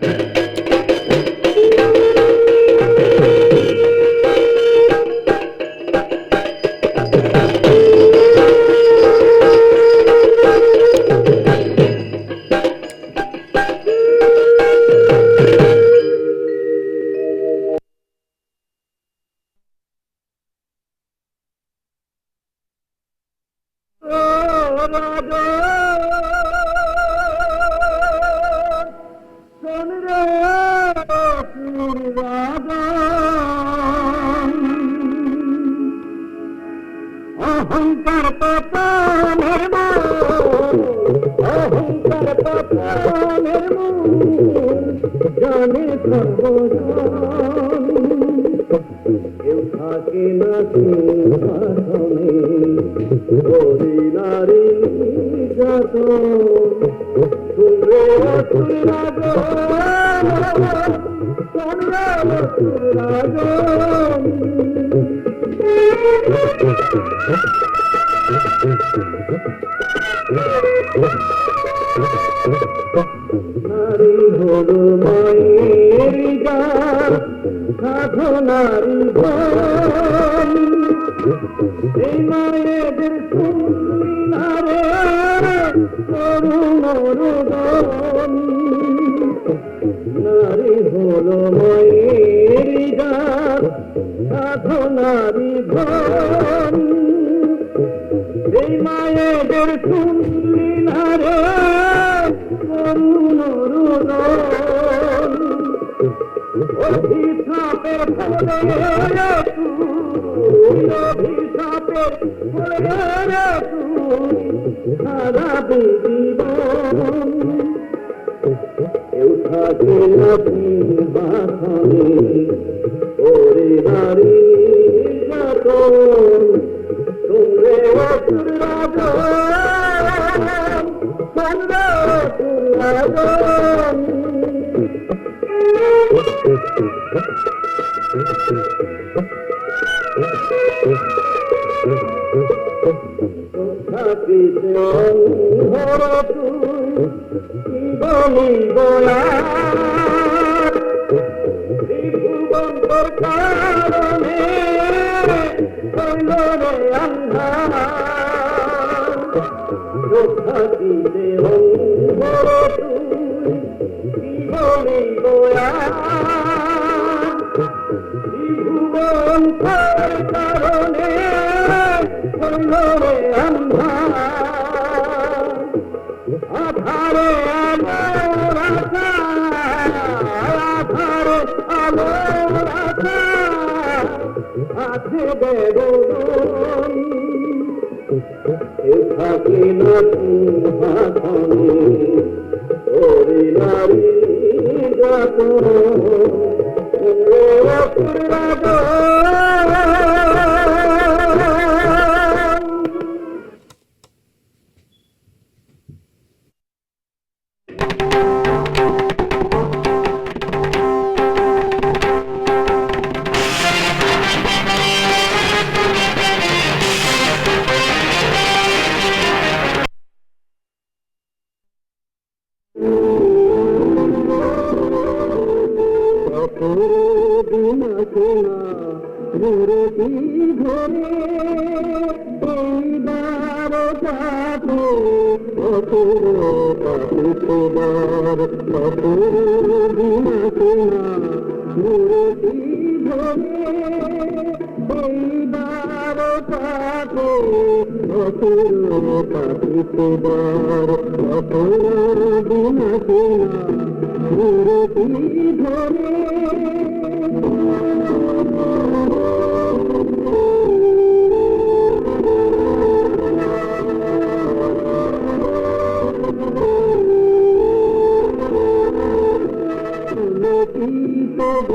Yeah. অহংকার পতনের অহংকার পতনের জানে সর্বজন। কেউ থাকে না সিংহাসনে নারী যত নারী হল মায়ের গান সাধনারি নারী হল মায়ের গান সাধনারি গান এই মায়েদের শুনলি না রে করুণ রোদন অভিশাপের ফলে তুই অভিশাপের ফলে সারা জীবন কেউ থাকে না সিংহাসনে ওরে নারী হইল রে আন্ধার। থাকিতে অন্ধর তুই জীবনী বয়া থাকে না তুমি নারী যাত ভাবি মনে মনে পুরুষ সুখী প্রতি ঘরে ঘরে অপূর্ব বিনা বিনা মূর্তি ঘরে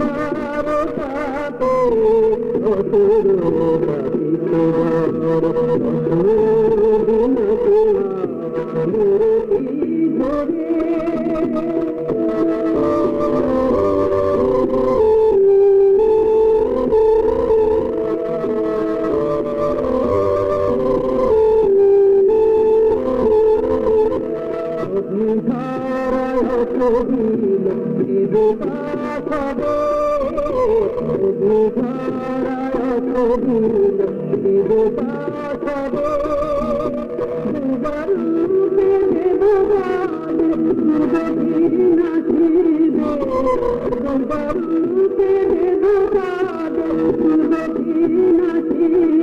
বারোটাতে দেবতা সবে দুবারুতে দেবগান দুর্গতি নাচিবে দুবারুতে দেবগান দুর্গতি নাচিবে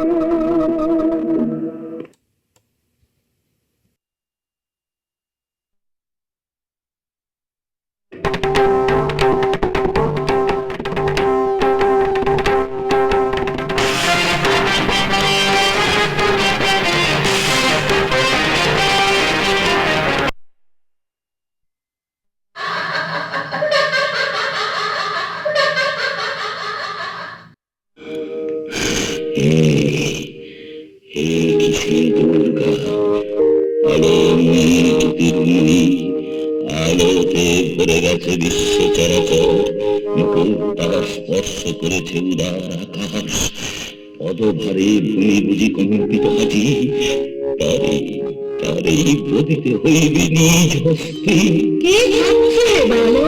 তারা স্পর্শ করেছে উদার আকাশ। পদভারে ভূমি বুঝি কম্পিত হাজি তারে তারে প্রতিতে হইবে নিজ হস্তে। কে ভাবছে বলো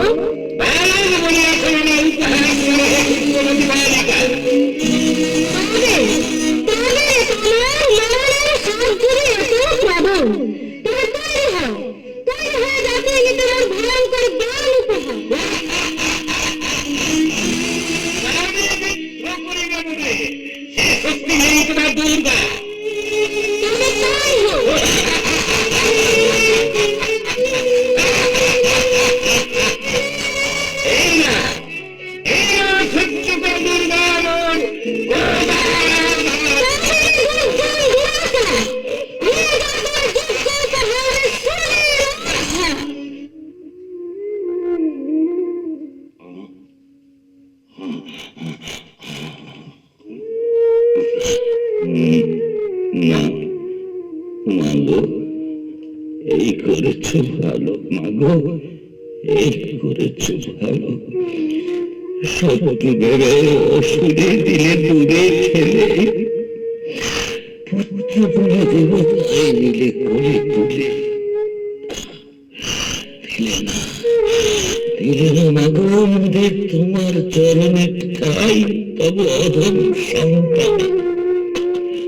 প্রবল তোমার হও তৈরি হয়ে যাতে তোমার ভয়ঙ্কর তবে তাই হোক না এই করেছ ভালো, মাগো, এই করেছ ভালো। ভেবে অসুরে দিলে দূরে আমাদের তোমার চরণে ঠাই তব অধম সন্তান।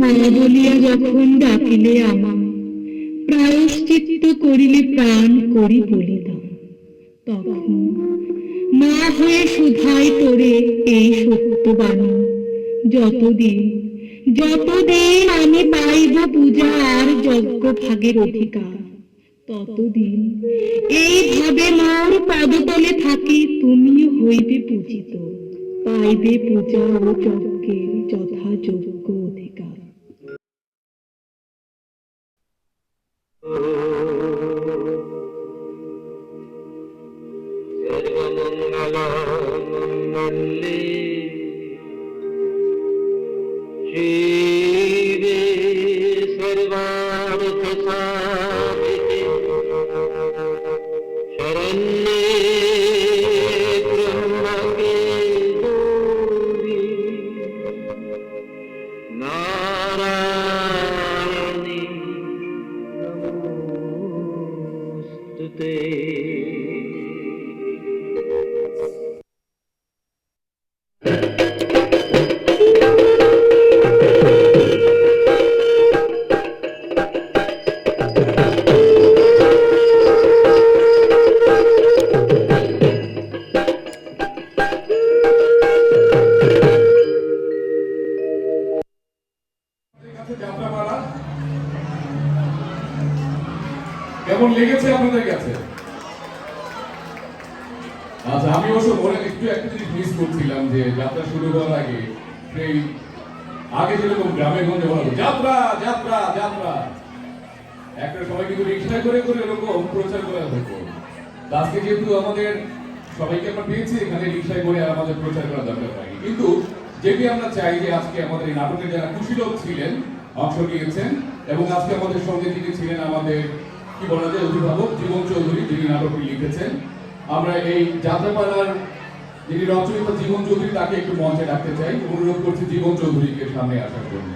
মা বলিয়া যখন ডাকিলে আমার, প্রায়শ্চিত্ত করিলে প্রাণ করি বলিদান তখন মা হয়ে শুধাই তোরে এই সত্যবাণী যতদিন যতদিন আমি পাইব পূজা আর যজ্ঞ ভাগের অধিকার, ততদিন এইভাবে মোর পদতলে থাকি তুমিও হইবে পূজিত। পাইবে পূজা ও যজ্ঞের যথাযোগ্য তে কেমন লেগেছে আপনাদের কাছে? আচ্ছা আমি অবশ্য মনে, একটু একটা জিনিস মিস করছিলাম যে যাত্রা শুরু হওয়ার আগে সেই আগে যেরকম গ্রামে গঞ্জে বলা যাত্রা যাত্রা যাত্রা। একটা সবাই কিন্তু করে করে এরকম প্রচার করা তা আজকে যেহেতু আমাদের সবাইকে আমরা পেয়েছি, এখানে রিক্সায় করে আর আমাদের প্রচার করা দরকার হয়নি। কিন্তু যেটি আমরা চাই যে আজকে আমাদের এই নাটকে যারা কুশীলক ছিলেন, অংশ নিয়েছেন এবং আজকে আমাদের সঙ্গে যিনি ছিলেন আমাদের কি বলা যায় অভিভাবক জীবন চৌধুরী, যিনি নাটকটি লিখেছেন। আমরা এই যাত্রাপালার যিনি রচয়িতা জীবন চৌধুরী, তাকে একটু মঞ্চে ডাকতে চাই। অনুরোধ করছি জীবন চৌধুরীকে সামনে আসার জন্য।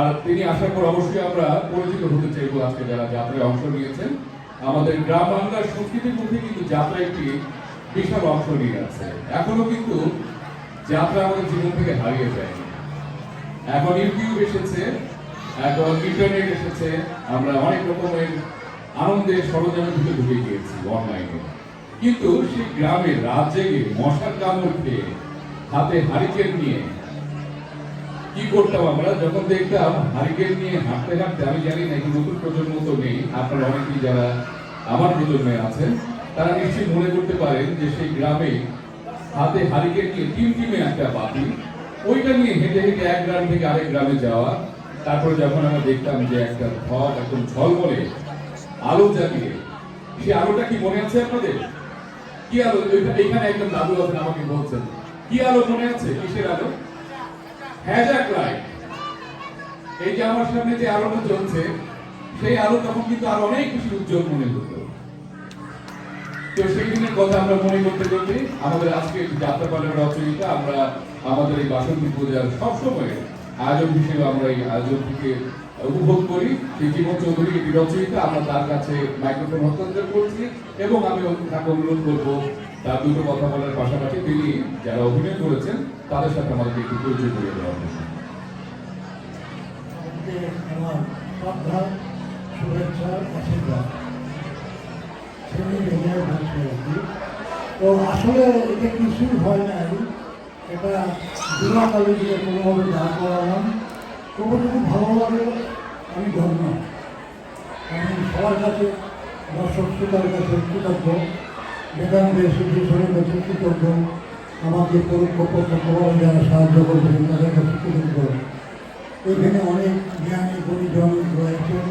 আর তিনি আসার পর অবশ্যই আমরা পরিচিত হতে চাইব আজকে যারা যাত্রায় অংশ নিয়েছেন। আমাদের গ্রাম বাংলার সংস্কৃতির মধ্যে কিন্তু যাত্রা একটি বিশাল অংশ নিয়ে আছে। এখনও কিন্তু যাত্রা আমাদের জীবন থেকে হারিয়ে যায় এখন ইউটিউব এসেছে এখন ইন্টারনেট এসেছে, আমরা অনেক রকমের আনন্দের সরঞ্জামের ভিতরে ঢুকে গিয়েছি অনলাইনে কিন্তু সেই গ্রামে রাত জেগে মশার কামড় খেয়ে হাতে হারিকেন নিয়ে কি করতাম আমরা? যখন দেখতাম হারিকেন নিয়ে হাঁটতে হাঁটতে, আমি জানি না নতুন প্রজন্ম তো নেই, আপনারা অনেকেই যারা আমার প্রজন্মে আছেন, তারা নিশ্চয়ই মনে করতে পারেন যে সেই গ্রামে হাতে হারিকেন নিয়ে টিম টিমে একটা বাতি, ওইটা নিয়ে হেঁটে হেঁটে এক গ্রাম থেকে আরেক গ্রামে যাওয়া তারপরে যখন আমরা দেখতাম যে একটা ধপ একদম ঝলমলে আলো জ্বালিয়ে সেই আলোটা কি মনে আছে আপনাদের? কি আলো? এইখানে একদম দাদু আছেন, আমাকে বলছেন। কি আলো মনে আছে? কিসের আলো? হ্যাজাক লাইট এই যে আমার সামনে যে আলোটা জ্বলছে, সেই আলো তখন কিন্তু আরও অনেক বেশি উজ্জ্বল মনে হতো। তো সেই দিনের কথা আমরা মনে করতে করতে আমাদের আজকে এই যাত্রাপালের রচয়িতা আমরা আমাদের এই বাসন্তী পূজার সবসময় আয়োজন হিসেবে আমরা এই আয়োজনটিকে উপভোগ করি। সেই জীবন চৌধুরী এটি রচয়িতা, আমরা তার কাছে মাইক্রোফোন হস্তান্তর করছি এবং আমি তাকে অনুরোধ করব, তার দুটো কথা বলার পাশাপাশি তিনি যারা অভিনয় করেছেন, তাদের সাথে আমাদেরকে একটু পরিচয় করিয়ে দেওয়ার জন্য। যে আমার শুভেচ্ছা, আশীর্বাদ। তো আসলে এটা কিছুই হয় নাই এটা দিনাকালে দিয়ে কোনোভাবে দাঁড় করালাম তবু যদি ভালো লাগে আমি ধন্য। আমি সবার কাছে দর্শক শ্রোতার কাছে কৃতজ্ঞ বেদান্তের শিশুসরের কাছে কৃতজ্ঞ, আমাকে পরোক্ষ প্রত্যক্ষভাবে যারা সাহায্য করবেন, তাদের কাছে কৃতজ্ঞ। এখানে অনেক জ্ঞানী গুণীজন রয়েছেন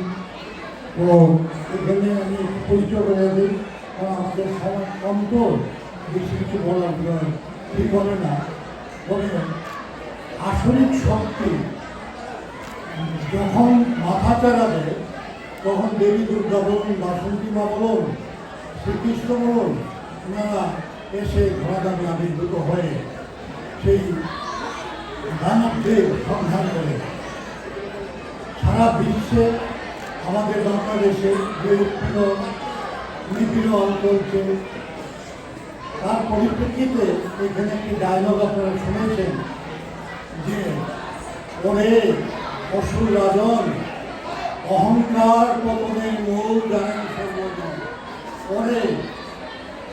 তো এখানে আমি পরিচয় করে দিই, কারণ আমাদের সময় কম তো, বেশি কিছু বলার ঠিক হবে না। তবে আসরিক শক্তি যখন মাথা চালাবে তখন দেবী দুর্গা বলুন, বাসন্তী মা বলুন, শ্রীকৃষ্ণ বলুন, ওনারা এসে ঘোড়াদামে আবির্ভূত হয়ে সেই দানবদের সন্ধান করে। সারা বিশ্বে আমাদের বাংলাদেশে যে উৎপীড়ন নিপীড়ন চলছে তার পরিপ্রেক্ষিতে এখানে একটি ডায়লগ আপনারা শুনেছেন যে ওরে অসুর রাজন, অহংকার পতনের মূল জানেন সর্বজন। ওরে,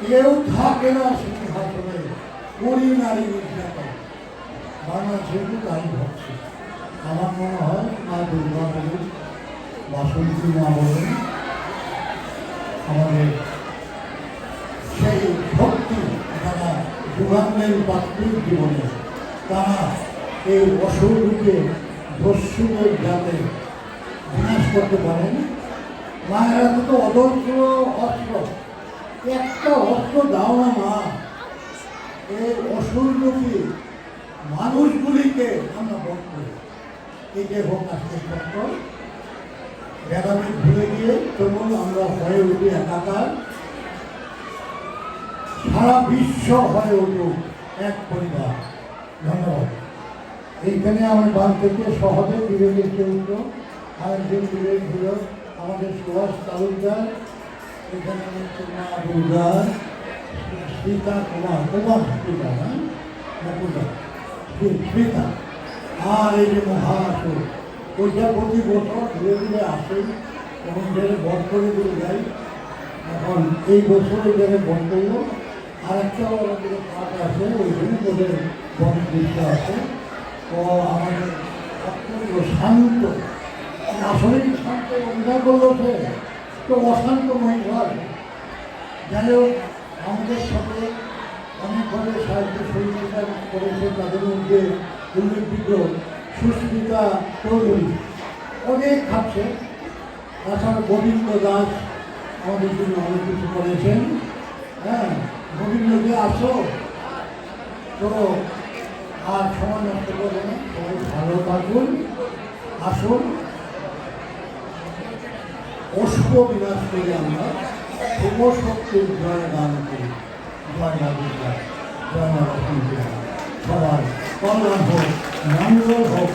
কেউ থাকে না সিংহাসনে করি নারী নির্যাতন। বাংলাদেশের তাই হচ্ছে আমার মনে হয় মা দুর্গা বলুন বাসন্তী মা বলুন, আমাদের সেই শক্তি যারা যুগান্তের পাত্রীর জীবনে তারা এই অসুরকে দস্যুদের যাতে বিনাশ করতে পারেন। মায়েরা তো অদর্শ অস্ত্র, একটা অস্ত্র দাও না মা। এই অসুরমুখী মানুষগুলিকে আমরা বধ করি। এই যে হোক আজকে ভেদাভেদ ভুলে গিয়ে তবু আমরা হয়ে উঠি একাকার। সারা বিশ্ব হয়ে উঠুক এক পরিবার। ধন্যবাদ। এইখানে আমার বান থেকে সহজে বিবেকের চরিত্র আরেকজন বিবেক হল আমাদের সুভাষ তালুকদার, এখানে হচ্ছে সীতা কুমার। কুমার সীতা হ্যাঁ স্মিতা। আর এই যে মহাসুর ওইটা প্রতি বছর ধীরে ধীরে আসে। এবং ধীরে বন্ধ করে দিয়ে যায়। এখন এই বছর এখানে বন্ধ আর একটা আমাদের পাঠ আছে ওইখানে আছে। তো আমাদের অত্যন্ত শান্ত। আসলেই শান্ত অভিনয় করল তো অশান্ত মহিলা। যাই হোক আমাদের সাথে অনেকভাবে সাহিত্য সহযোগিতা করেছে তাদের মধ্যে উল্লেখযোগ্য সুস্মিতা চৌধুরী। অনেক খাচ্ছে। তাছাড়া গোবিন্দ দাস আমাদের জন্য অনেক কিছু করেছেন। হ্যাঁ? গোবিন্দকে আসো তো আর সময় নষ্ট করব না, সবাই ভালো থাকুন, আসুন। অশুভ বিনাশ করে আমরা, শুভ শক্তির জয় দান করি। জয় দুর্গা জয় মা সবার কল্যাণ হোক, মঙ্গল হোক।